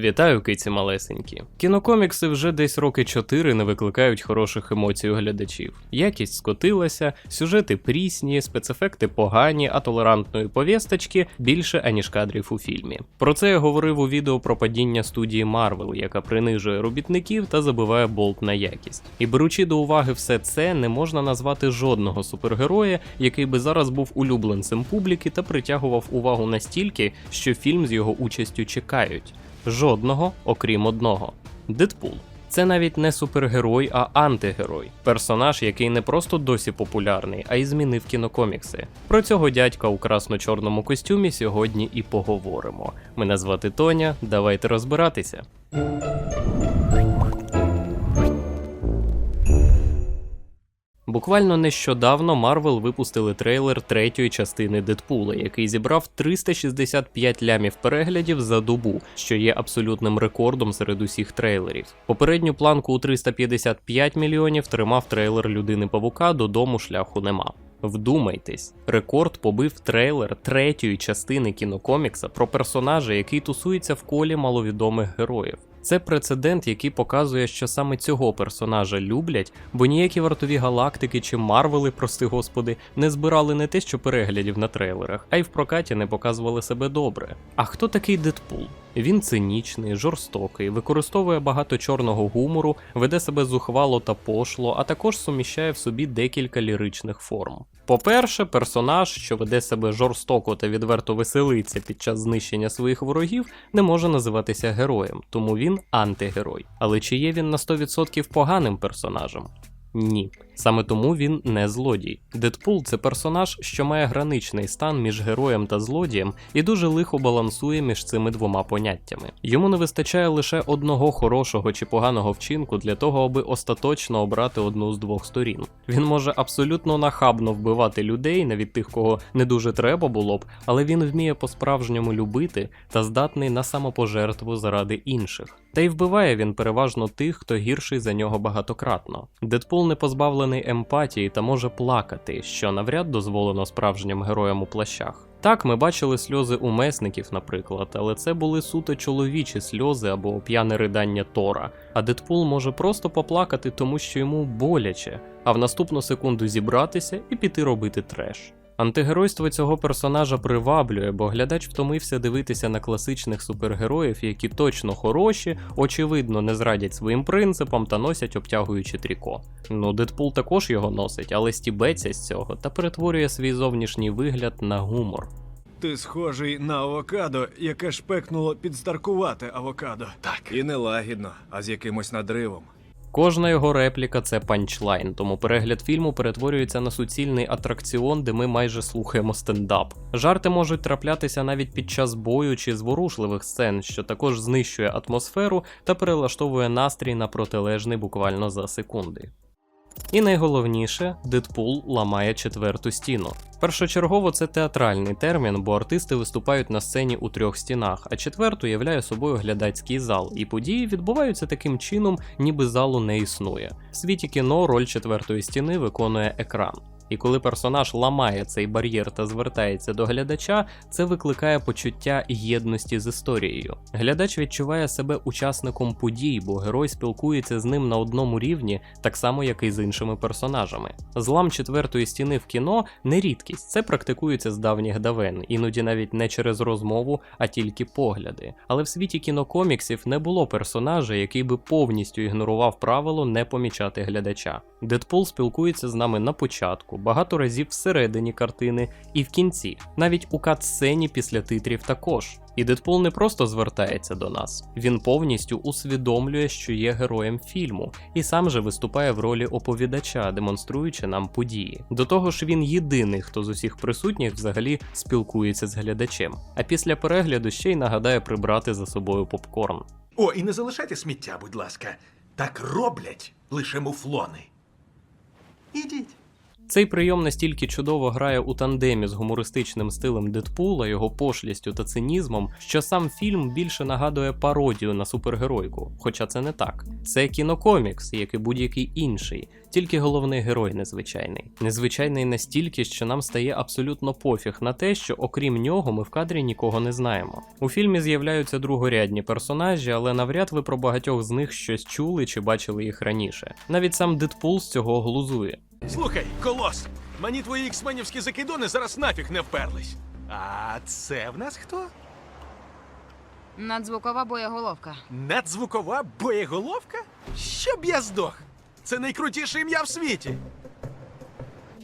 Вітаю, киці малесенькі. Кінокомікси вже десь роки чотири не викликають хороших емоцій у глядачів. Якість скотилася, сюжети прісні, спецефекти погані, а толерантної повісточки більше аніж кадрів у фільмі. Про це я говорив у відео про падіння студії Marvel, яка принижує робітників та забиває болт на якість. І беручи до уваги все це, не можна назвати жодного супергероя, який би зараз був улюбленцем публіки та притягував увагу настільки, що фільм з його участю чекають. Жодного, окрім одного Дедпул. Це навіть не супергерой, а антигерой. Персонаж, який не просто досі популярний, а й змінив кінокомікси. Про цього дядька у красно-чорному костюмі сьогодні і поговоримо. Мене звати Тоня, давайте розбиратися. Буквально нещодавно Марвел випустили трейлер третьої частини Дедпула, який зібрав 365 лямів переглядів за добу, що є абсолютним рекордом серед усіх трейлерів. Попередню планку у 355 мільйонів тримав трейлер Людини Павука додому шляху нема. Вдумайтесь, рекорд побив трейлер третьої частини кінокомікса про персонажа, який тусується в колі маловідомих героїв. Це прецедент, який показує, що саме цього персонажа люблять, бо ніякі вартові галактики чи Марвели, прости господи, не збирали не те, що переглядів на трейлерах, а й в прокаті не показували себе добре. А хто такий Дедпул? Він цинічний, жорстокий, використовує багато чорного гумору, веде себе зухвало та пошло, а також суміщає в собі декілька ліричних форм. По-перше, персонаж, що веде себе жорстоко та відверто веселиться під час знищення своїх ворогів, не може називатися героєм, тому він антигерой. Але чи є він на 100% поганим персонажем? Ні. Саме тому він не злодій. Дедпул це персонаж, що має граничний стан між героєм та злодієм і дуже лихо балансує між цими двома поняттями. Йому не вистачає лише одного хорошого чи поганого вчинку для того, аби остаточно обрати одну з двох сторін. Він може абсолютно нахабно вбивати людей, навіть тих, кого не дуже треба було б, але він вміє по-справжньому любити та здатний на самопожертву заради інших. Та й вбиває він переважно тих, хто гірший за нього багатократно. Дедпул не позбавлений емпатії та може плакати, що навряд дозволено справжнім героям у плащах. Так, ми бачили сльози у месників, наприклад, але це були суто чоловічі сльози або п'яне ридання Тора. А Дедпул може просто поплакати, тому що йому боляче, а в наступну секунду зібратися і піти робити треш. Антигеройство цього персонажа приваблює, бо глядач втомився дивитися на класичних супергероїв, які точно хороші, очевидно, не зрадять своїм принципам та носять обтягуючи тріко. Ну, Дедпул також його носить, але стібеться з цього та перетворює свій зовнішній вигляд на гумор. Ти схожий на авокадо, яке шпекнуло підстаркувати авокадо. Так. І не лагідно, а з якимось надривом. Кожна його репліка це панчлайн, тому перегляд фільму перетворюється на суцільний атракціон, де ми майже слухаємо стендап. Жарти можуть траплятися навіть під час бою чи зворушливих сцен, що також знищує атмосферу та перелаштовує настрій на протилежний буквально за секунди. І найголовніше, Дедпул ламає четверту стіну. Першочергово це театральний термін, бо артисти виступають на сцені у трьох стінах, а четверту являє собою глядацький зал, і події відбуваються таким чином, ніби залу не існує. В світі кіно роль четвертої стіни виконує екран. І коли персонаж ламає цей бар'єр та звертається до глядача, це викликає почуття єдності з історією. Глядач відчуває себе учасником подій, бо герой спілкується з ним на одному рівні, так само як і з іншими персонажами. Злам четвертої стіни в кіно не рідкість, це практикується з давніх давен, іноді навіть не через розмову, а тільки погляди. Але в світі кінокоміксів не було персонажа, який би повністю ігнорував правило не помічати глядача. Дедпул спілкується з нами на початку, багато разів всередині картини і в кінці, навіть у кат-сцені після титрів також. І Дедпул не просто звертається до нас, він повністю усвідомлює, що є героєм фільму, і сам же виступає в ролі оповідача, демонструючи нам події. До того ж, він єдиний, хто з усіх присутніх взагалі спілкується з глядачем. А після перегляду ще й нагадає прибрати за собою попкорн. О, і не залишайте сміття, будь ласка. Так роблять лише муфлони. Цей прийом настільки чудово грає у тандемі з гумористичним стилем Дедпула, його пошлістю та цинізмом, що сам фільм більше нагадує пародію на супергеройку. Хоча це не так. Це кінокомікс, як і будь-який інший, тільки головний герой незвичайний. Незвичайний настільки, що нам стає абсолютно пофіг на те, що окрім нього ми в кадрі нікого не знаємо. У фільмі з'являються другорядні персонажі, але навряд ви про багатьох з них щось чули чи бачили їх раніше. Навіть сам Дедпул з цього глузує. Слухай, колос, мені твої іксменівські закидони зараз нафіг не вперлись. А це в нас хто? Надзвукова боєголовка. Надзвукова боєголовка? Щоб я здох. Це найкрутіше ім'я в світі.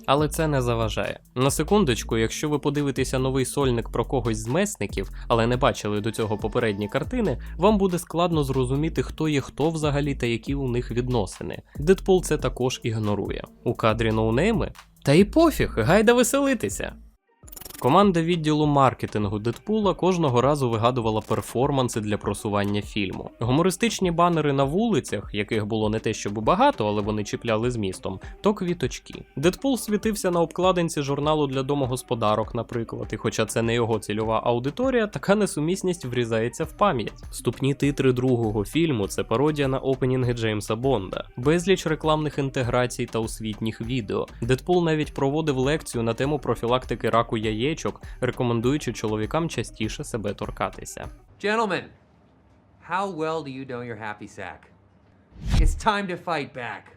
Але це не заважає. На секундочку, якщо ви подивитеся новий сольник про когось з месників, але не бачили до цього попередні картини, вам буде складно зрозуміти, хто є хто взагалі та які у них відносини. Дедпул це також ігнорує. У кадрі ноунейми? Та й пофіг, гайда веселитися. Команда відділу маркетингу Дедпула кожного разу вигадувала перформанси для просування фільму. Гумористичні банери на вулицях, яких було не те, щоб багато, але вони чіпляли змістом, то квіточки. Дедпул світився на обкладинці журналу для домогосподарок, наприклад, і хоча це не його цільова аудиторія, така несумісність врізається в пам'ять. Вступні титри другого фільму це пародія на опенінги Джеймса Бонда, безліч рекламних інтеграцій та освітніх відео. Дедпул навіть проводив лекцію на тему профілактики раку яєчок, рекомендуючи чоловікам частіше себе торкатися. Gentlemen, how well do you know your happy sack? It's time to fight back.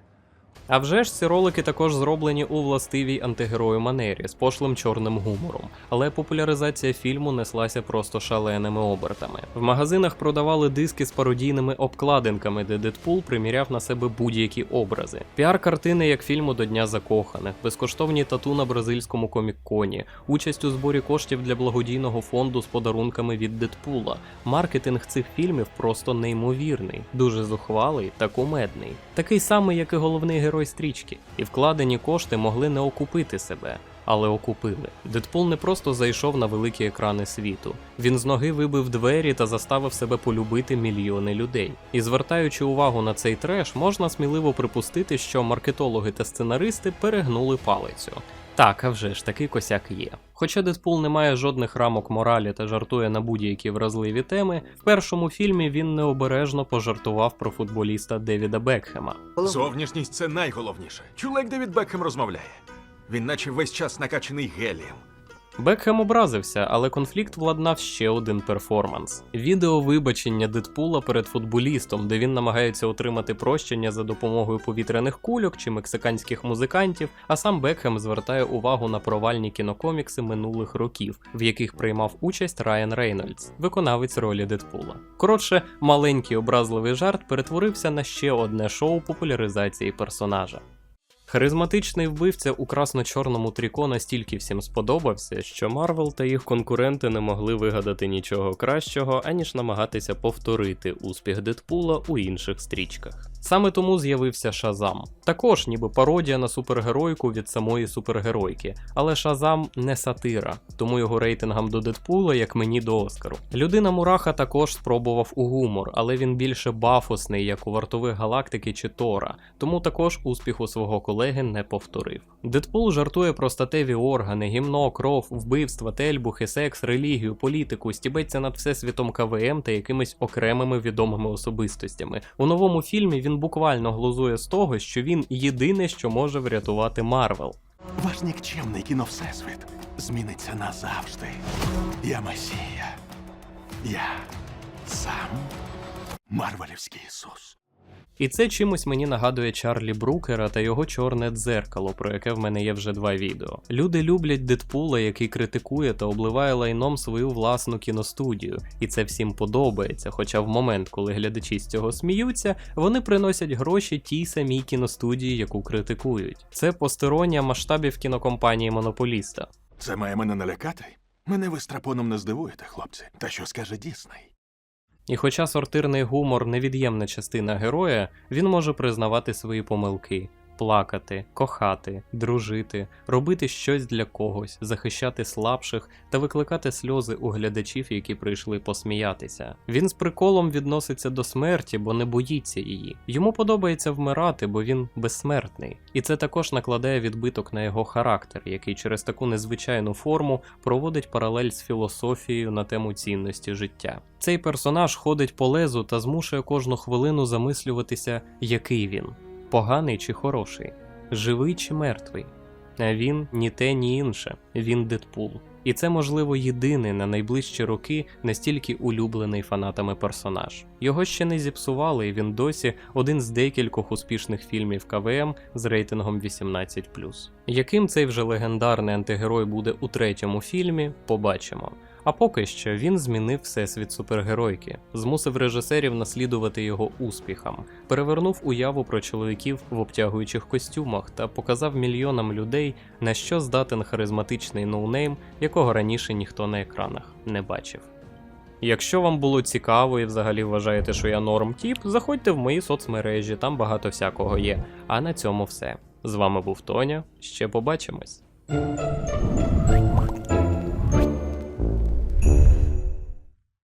А вже ж ці ролики також зроблені у властивій антигерою манері з пошлим чорним гумором, але популяризація фільму неслася просто шаленими обертами. В магазинах продавали диски з пародійними обкладинками, де Дедпул приміряв на себе будь-які образи. Піар-картини як фільму до Дня закоханих, безкоштовні тату на бразильському комік-коні, участь у зборі коштів для благодійного фонду з подарунками від Дедпула. Маркетинг цих фільмів просто неймовірний, дуже зухвалий та кумедний, такий самий, як і головний герой стрічки, і вкладені кошти могли не окупити себе. Але окупили. Дедпул не просто зайшов на великі екрани світу. Він з ноги вибив двері та заставив себе полюбити мільйони людей. І звертаючи увагу на цей треш, можна сміливо припустити, що маркетологи та сценаристи перегнули палицю. Так, а вже ж такий косяк є. Хоча Дедпул не має жодних рамок моралі та жартує на будь-які вразливі теми, в першому фільмі він необережно пожартував про футболіста Девіда Бекхема. Зовнішність це найголовніше. Як Девід Бекхем розмовляє. Він наче весь час накачаний гелієм. Бекхем образився, але конфлікт владнав ще один перформанс: відео вибачення Дедпула перед футболістом, де він намагається отримати прощення за допомогою повітряних кульок чи мексиканських музикантів, а сам Бекхем звертає увагу на провальні кінокомікси минулих років, в яких приймав участь Райан Рейнольдс, виконавець ролі Дедпула. Коротше, маленький образливий жарт перетворився на ще одне шоу популяризації персонажа. Харизматичний вбивця у красно-чорному тріко настільки всім сподобався, що Марвел та їх конкуренти не могли вигадати нічого кращого, аніж намагатися повторити успіх Дедпула у інших стрічках. Саме тому з'явився Шазам. Також ніби пародія на супергеройку від самої супергеройки, але Шазам не сатира, тому його рейтингам до Дедпула, як мені до Оскару. Людина Мураха також спробував у гумор, але він більше бафосний, як у вартових галактики чи Тора, тому також успіху свого колеги не повторив. Дедпул жартує про статеві органи, гімно, кров, вбивства, тельбухи, секс, релігію, політику, стібеться над всесвітом КВМ та якимись окремими відомими особистостями. У новому фільмі він буквально глузує з того, що він єдине, що може врятувати Марвел. Ваш нікчемний кіновсесвіт зміниться назавжди. Я Месія. Я сам Марвелівський Ісус. І це чимось мені нагадує Чарлі Брукера та його чорне дзеркало, про яке в мене є вже два відео. Люди люблять Дедпула, який критикує та обливає лайном свою власну кіностудію, і це всім подобається. Хоча в момент, коли глядачі з цього сміються, вони приносять гроші тій самій кіностудії, яку критикують. Це постеронія масштабів кінокомпанії Монополіста. Це має мене налякати? Мене ви страпоном не здивуєте, хлопці. Та що скаже Дісней? І хоча сортирний гумор невід'ємна частина героя, він може признавати свої помилки. Плакати, кохати, дружити, робити щось для когось, захищати слабших та викликати сльози у глядачів, які прийшли посміятися. Він з приколом відноситься до смерті, бо не боїться її. Йому подобається вмирати, бо він безсмертний. І це також накладає відбиток на його характер, який через таку незвичайну форму проводить паралель з філософією на тему цінності життя. Цей персонаж ходить по лезу та змушує кожну хвилину замислюватися, який він поганий чи хороший, живий чи мертвий. А він ні те, ні інше. Він Дедпул. І це, можливо, єдиний на найближчі роки настільки улюблений фанатами персонаж. Його ще не зіпсували, і він досі один з декількох успішних фільмів КВМ з рейтингом 18. Яким цей вже легендарний антигерой буде у третьому фільмі, побачимо. А поки що він змінив всесвіт супергеройки, змусив режисерів наслідувати його успіхам, перевернув уяву про чоловіків в обтягуючих костюмах та показав мільйонам людей, на що здатен харизматичний ноунейм, якого раніше ніхто на екранах не бачив. Якщо вам було цікаво і взагалі вважаєте, що я норм тіп, заходьте в мої соцмережі, там багато всякого є. А на цьому все. З вами був Тоня. Ще побачимось.